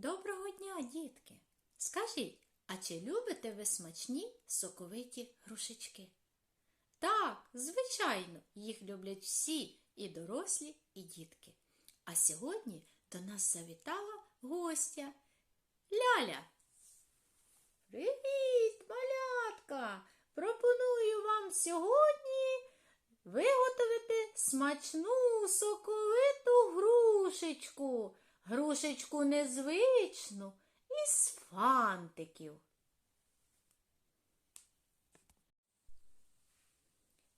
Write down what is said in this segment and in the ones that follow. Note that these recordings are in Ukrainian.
Доброго дня, дітки! Скажіть, а чи любите ви смачні соковиті грушечки? Так, звичайно, їх люблять всі і дорослі, і дітки. А сьогодні до нас завітала гостя Ляля. Привіт, малятка! Пропоную вам сьогодні виготовити смачну соковиту грушечку. Грушечку незвичну із фантиків.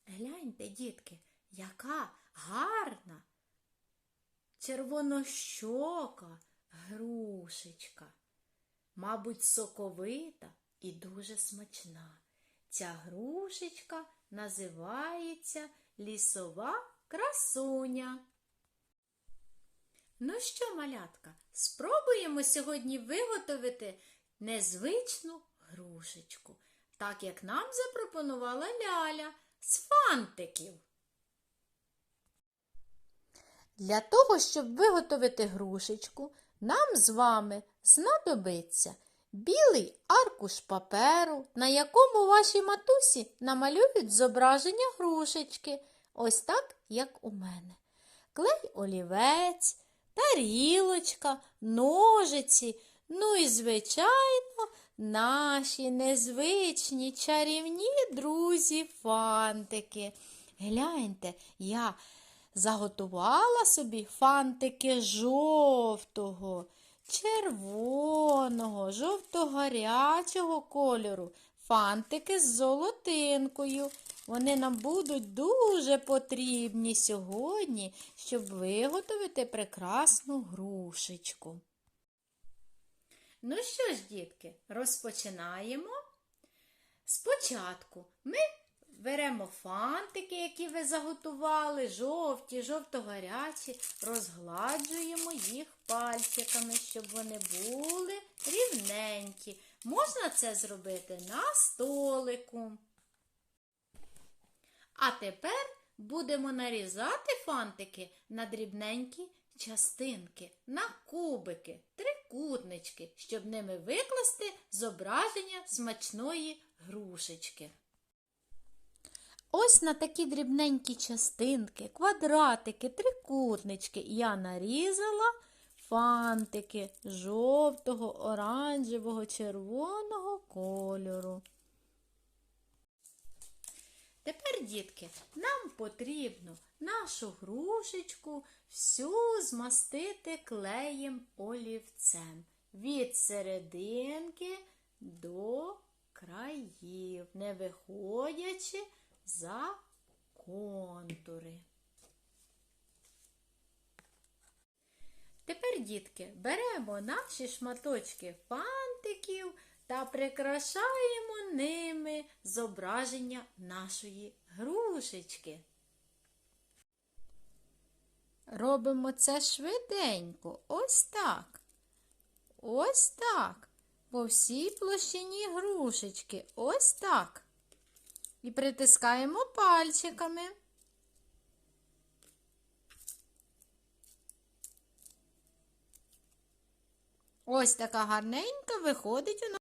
Гляньте, дітки, яка гарна червонощока грушечка. Мабуть, соковита і дуже смачна. Ця грушечка називається лісова красуня. Ну що, малятка, спробуємо сьогодні виготовити незвичну грушечку, так як нам запропонувала Ляля з фантиків. Для того, щоб виготовити грушечку, нам з вами знадобиться білий аркуш паперу, на якому ваші матусі намалюють зображення грушечки, ось так, як у мене. Клей олівець, тарілочка, ножиці, ну і, звичайно, наші незвичні чарівні друзі фантики. Гляньте, я заготувала собі фантики жовтого, червоного, жовто-гарячого кольору, фантики з золотинкою. Вони нам будуть дуже потрібні сьогодні, щоб виготовити прекрасну грушечку. Ну що ж, дітки, розпочинаємо. Спочатку ми беремо фантики, які ви заготували, жовті, жовто-гарячі, розгладжуємо їх пальчиками, щоб вони були рівненькі. Можна це зробити на столику. А тепер будемо нарізати фантики на дрібненькі частинки, на кубики, трикутнички, щоб ними викласти зображення смачної грушечки. Ось на такі дрібненькі частинки, квадратики, трикутнички я нарізала фантики жовтого, оранжевого, червоного кольору. Тепер, дітки, нам потрібно нашу грушечку всю змастити клеєм олівцем від серединки до країв, не виходячи за контури. Тепер, дітки, беремо наші шматочки фантиків та прикрашаємо ними зображення нашої грушечки. Робимо це швиденько, ось так. Ось так. По всій площині грушечки, ось так. І притискаємо пальчиками. Ось така гарненька виходить у нас.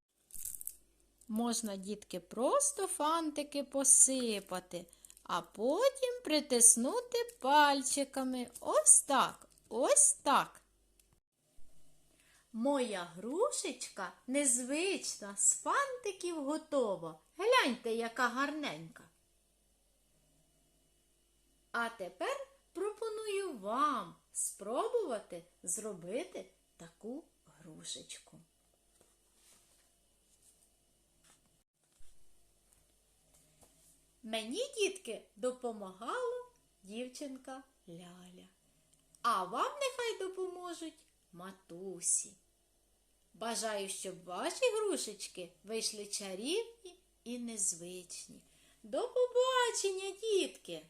Можна, дітки, просто фантики посипати, а потім притиснути пальчиками. Ось так, ось так. Моя грушечка незвична, з фантиків готова. Гляньте, яка гарненька. А тепер пропоную вам спробувати зробити таку грушечку. Мені, дітки, допомагала дівчинка Ляля. А вам нехай допоможуть матусі. Бажаю, щоб ваші грушечки вийшли чарівні і незвичні. До побачення, дітки!